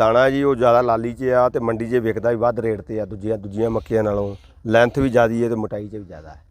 ਦਾਣਾ ਜੀ ਉਹ ਜ਼ਿਆਦਾ ਲਾਲੀ 'ਚ ਆ ਤੇ ਮੰਡੀ 'ਚ ਵਿਕਦਾ ਵੀ ਵੱਧ ਰੇਟ ਤੇ ਆ ਦੂਜੀਆਂ ਦੂਜੀਆਂ ਮੱਕੀਆਂ ਨਾਲੋਂ। ਲੈਂਥ ਵੀ ਜ਼ਿਆਦੀ ਹੈ ਤੇ ਮੋਟਾਈ 'ਚ ਵੀ ਜ਼ਿਆਦਾ ਹੈ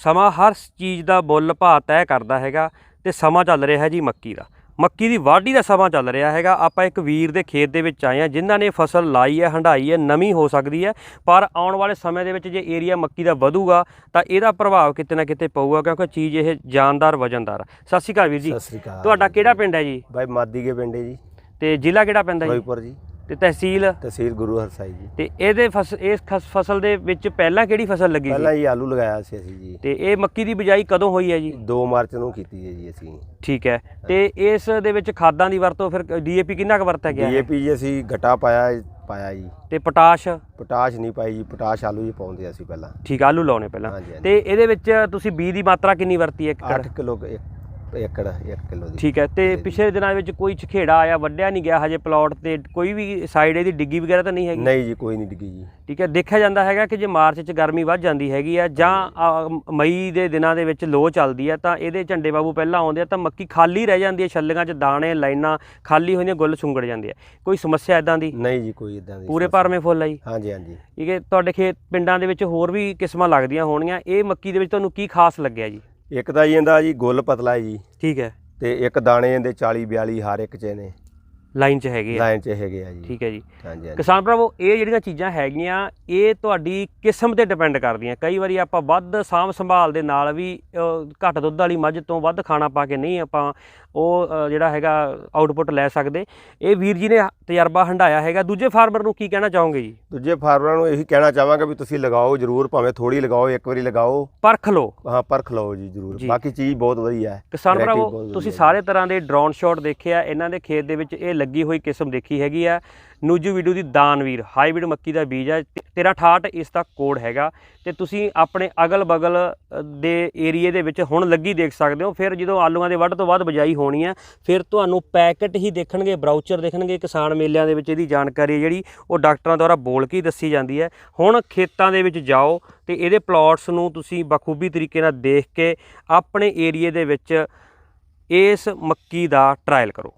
ਸਮਾਂ ਹਰ ਚੀਜ਼ ਦਾ ਮੁੱਲ ਭਾਅ ਤੈਅ ਕਰਦਾ ਹੈਗਾ ਤੇ ਸਮਾਂ ਚੱਲ ਰਿਹਾ ਹੈ ਜੀ ਮੱਕੀ ਦਾ। ਮੱਕੀ ਦੀ ਵਾਢੀ ਦਾ ਸਮਾਂ ਚੱਲ ਰਿਹਾ ਹੈਗਾ। ਆਪਾਂ ਇੱਕ ਵੀਰ ਦੇ ਖੇਤ ਦੇ ਵਿੱਚ ਆਏ ਆ ਜਿਨ੍ਹਾਂ ਨੇ ਫਸਲ ਲਾਈ ਹੈ ਹੰਡਾਈ ਹੈ ਨਵੀਂ ਹੋ ਸਕਦੀ ਹੈ ਪਰ ਆਉਣ ਵਾਲੇ ਸਮੇਂ ਦੇ ਵਿੱਚ ਜੇ ਏਰੀਆ ਮੱਕੀ ਦਾ ਵਧੂਗਾ ਤਾਂ ਇਹਦਾ ਪ੍ਰਭਾਵ ਕਿਤੇ ਨਾ ਕਿਤੇ ਪਊਗਾ ਕਿਉਂਕਿ ਚੀਜ਼ ਇਹ ਜਾਨਦਾਰ ਵਜਨਦਾਰ। ਸਤਿ ਸ਼੍ਰੀ ਅਕਾਲ ਵੀਰ ਜੀ। ਸਤਿ ਸ੍ਰੀ ਅਕਾਲ। ਤੁਹਾਡਾ ਕਿਹੜਾ ਪਿੰਡ ਹੈ ਜੀ? ਬਾਈ ਮਾਦੀ ਕੇ ਪਿੰਡੇ ਜੀ। ਤੇ ਜ਼ਿਲ੍ਹਾ ਕਿਹੜਾ ਪੈਂਦਾ ਜੀ? ਫਿਰੋਜ਼ਪੁਰ ਜੀ। ਤੇ ਤਹਿਸੀਲ? ਤਹਿਸੀਲ ਗੁਰੂ ਹਰਸਾਈ ਜੀ। ਤੇ ਇਹਦੇ ਫਸ ਇਸ ਫਸਲ ਦੇ ਵਿੱਚ ਪਹਿਲਾਂ ਕਿਹੜੀ ਫਸਲ ਲੱਗੀ ਪਹਿਲਾਂ ਹੀ ਆਲੂ ਲਗਾਇਆ ਸੀ ਅਸੀਂ ਜੀ। ਤੇ ਇਹ ਮੱਕੀ ਦੀ ਬਿਜਾਈ ਕਦੋਂ ਹੋਈ ਹੈ ਜੀ? 2 ਮਾਰਚ ਨੂੰ ਕੀਤੀ ਹੈ ਜੀ ਅਸੀਂ। ਠੀਕ ਹੈ। ਤੇ ਇਸ ਦੇ ਵਿੱਚ ਖਾਦਾਂ ਦੀ ਵਰਤੋਂ ਫਿਰ ਡੀਏਪੀ ਕਿੰਨਾ ਕੁ ਵਰਤਿਆ ਗਿਆ ਡੀਏਪੀ ਜੀ ਅਸੀਂ ਘਟਾ ਪਾਇਆ ਪਾਇਆ ਜੀ। ਤੇ ਪੋਟਾਸ਼? ਪੋਟਾਸ਼ ਨਹੀਂ ਪਾਈ ਜੀ ਪੋਟਾਸ਼ ਆਲੂ ਜੀ ਪਾਉਂਦੇ ਅਸੀਂ ਪਹਿਲਾਂ। ਠੀਕ ਆਲੂ ਲਾਉਣੇ ਪਹਿਲਾਂ। ਤੇ ਇਹਦੇ ਵਿੱਚ ਤੁਸੀਂ ਬੀ ਦੀ ਮਾਤਰਾ ਕਿੰਨੀ ਵਰਤੀ ਹੈ ਇੱਕ 8 ਏਕੜ ਕਿਲੋ ਏਕੜ 1 ਕਿਲੋ ਦੀ। ਠੀਕ ਹੈ ਤੇ ਪਿਛਲੇ ਦਿਨਾਂ ਵਿੱਚ ਕੋਈ ਝਖੇੜਾ ਆਇਆ ਵੱਢਿਆ ਨਹੀਂ ਗਿਆ ਹਜੇ ਪਲਾਟ ਤੇ? ਕੋਈ ਵੀ ਸਾਈਡ ਇਹਦੀ ਡਿੱਗੀ ਵਗੈਰਾ ਤਾਂ ਨਹੀਂ ਹੈਗੀ? ਨਹੀਂ ਜੀ ਕੋਈ ਨਹੀਂ ਡਿੱਗੀ ਜੀ। ਠੀਕ ਹੈ ਦੇਖਿਆ ਜਾਂਦਾ ਹੈਗਾ ਕਿ ਜੇ ਮਾਰਚ 'ਚ ਗਰਮੀ ਵੱਧ ਜਾਂਦੀ ਹੈਗੀ ਆ ਜਾਂ ਆ, ਮਈ ਦੇ ਦਿਨਾਂ ਦੇ ਵਿੱਚ ਲੋ ਚੱਲਦੀ ਹੈ ਤਾਂ ਇਹਦੇ ਝੰਡੇ ਬਾਬੂ ਪਹਿਲਾਂ ਆਉਂਦੇ ਆ ਤਾਂ ਮੱਕੀ ਖਾਲੀ ਰਹਿ ਜਾਂਦੀ ਹੈ ਛੱਲੀਆਂ 'ਚ ਦਾਣੇ ਲਾਈਨਾਂ ਖਾਲੀ ਹੋਈਆਂ ਗੁੱਲ ਸੁੰਗੜ ਜਾਂਦੇ ਆ। ਕੋਈ ਸਮੱਸਿਆ ਇਦਾਂ ਦੀ? ਨਹੀਂ ਜੀ ਕੋਈ ਇਦਾਂ ਦੀ ਪੂਰੇ। ਭਰਵੇਂ ਫੁੱਲ ਆ ਜੀ? ਹਾਂਜੀ ਹਾਂਜੀ। ਠੀਕ ਹੈ ਤੁਹਾਡੇ ਖੇਤ ਪਿੰਡਾਂ ਦੇ ਵਿੱਚ ਹੋਰ ਵੀ ਕਿਸਮਾਂ ਲੱਗਦੀਆਂ ਹੋਣਗੀਆਂ ਇਹ ਮੱਕੀ ਦੇ ਵਿੱਚ ਤੁਹਾਨੂੰ ਕੀ ਖਾਸ ਲੱਗਿਆ ਜੀ? ਇੱਕ ਤਾਂ ਜੀ ਇਹਦਾ ਜੀ ਗੁੱਲ ਪਤਲਾ ਹੈ ਜੀ। ਠੀਕ ਹੈ। ਤੇ ਇੱਕ ਦਾਣੇ ਇਹਦੇ 40 42 ਹਰ ਇੱਕ ਚ ਨੇ ਲਾਈਨ 'ਚ ਹੈਗੇ ਆ। ਲਾਈਨ ਚ ਹੈਗੇ ਆ ਜੀ। ਠੀਕ ਹੈ ਜੀ। ਹਾਂਜੀ ਹਾਂਜੀ। ਕਿਸਾਨ ਭਰਾਵੋ ਇਹ ਜਿਹੜੀਆਂ ਚੀਜ਼ਾਂ ਹੈਗੀਆਂ ਇਹ ਤੁਹਾਡੀ ਕਿਸਮ ਤੇ ਡਿਪੈਂਡ ਕਰਦੀਆਂ। ਕਈ ਵਾਰੀ ਆਪਾਂ ਵੱਧ ਸਾਂਭ ਸੰਭਾਲ ਦੇ ਨਾਲ ਵੀ ਘੱਟ ਦੁੱਧ ਵਾਲੀ ਮੱਝ ਤੋਂ ਵੱਧ ਖਾਣਾ ਪਾ ਕੇ ਨਹੀਂ ਆਪਾਂ ਉਹ ਜਿਹੜਾ ਹੈਗਾ ਆਊਟਪੁੱਟ ਲੈ ਸਕਦੇ। ਇਹ ਵੀਰ ਜੀ ਨੇ ਤਜਰਬਾ ਹੰਡਾਇਆ ਹੈਗਾ। ਦੂਜੇ ਫਾਰਮਰ ਨੂੰ ਕੀ ਕਹਿਣਾ ਚਾਹੋਗੇ ਜੀ? ਦੂਜੇ ਫਾਰਮਰਾਂ ਨੂੰ ਇਹੀ ਕਹਿਣਾ ਚਾਹਾਂਗਾ ਵੀ ਤੁਸੀਂ ਲਗਾਓ ਜਰੂਰ ਭਾਵੇਂ ਥੋੜੀ ਲਗਾਓ ਇੱਕ ਵਾਰੀ ਲਗਾਓ। ਪਰਖ ਲਓ। ਹਾਂ ਪਰਖ ਲਓ ਜੀ ਜਰੂਰ। ਜੀ। ਬਾਕੀ ਚੀਜ਼ ਬਹੁਤ ਵਧੀਆ ਹੈ। ਕਿਸਾਨ Variety ਭਰਾਵੋ ਬਹੁਤ ਤੁਸੀਂ ਵਧੀਆ। ਸਾਰੇ ਤਰ੍ਹਾਂ ਦੇ ਡਰੋਨ ਸ਼ਾਟ ਦੇਖਿਆ ਇਹਨਾਂ ਦੇ ਖੇਤ ਦੇ ਵਿੱਚ ਇਹ ਲੱਗੀ ਲੱਗੀ ਹੋਈ ਕਿਸਮ ਦੇਖੀ ਹੈਗੀ ਆ। ਨੂਜੂ ਵੀਡੂ ਦੀ ਦਾਨਵੀਰ ਹਾਈਬ੍ਰਿਡ ਮੱਕੀ ਦਾ ਬੀਜ ਹੈ 1368 ਇਸ ਦਾ ਕੋਡ ਹੈਗਾ। ਤੇ ਤੁਸੀਂ ਆਪਣੇ ਅਗਲ ਬਗਲ ਦੇ ਏਰੀਏ ਦੇ ਵਿੱਚ ਹੁਣ ਲੱਗੀ ਦੇਖ ਸਕਦੇ ਹੋ। ਫਿਰ ਜਦੋਂ ਆਲੂਆਂ ਦੇ ਵੱਢ ਤੋਂ ਬਾਅਦ ਬਜਾਈ ਹੋਣੀ ਹੈ ਫਿਰ ਤੁਹਾਨੂੰ ਪੈਕਟ ਹੀ ਦੇਖਣਗੇ, ਬਰਾਊਚਰ ਦੇਖਣਗੇ, ਕਿਸਾਨ ਮੇਲਿਆਂ ਦੇ ਵਿੱਚ ਇਹਦੀ ਜਾਣਕਾਰੀ ਜਿਹੜੀ, ਉਹ ਡਾਕਟਰਾਂ ਦੁਆਰਾ ਬੋਲ ਕੇ ਹੀ ਦੱਸੀ ਜਾਂਦੀ ਹੈ। ਹੁਣ ਖੇਤਾਂ ਦੇ ਵਿੱਚ ਜਾਓ ਤੇ ਇਹਦੇ ਪਲਾਟਸ ਨੂੰ ਤੁਸੀਂ ਬਖੂਬੀ ਤਰੀਕੇ ਨਾਲ ਦੇਖ ਕੇ ਆਪਣੇ ਏਰੀਏ ਦੇ ਵਿੱਚ ਇਸ ਮੱਕੀ ਦਾ ਟਰਾਇਲ ਕਰੋ।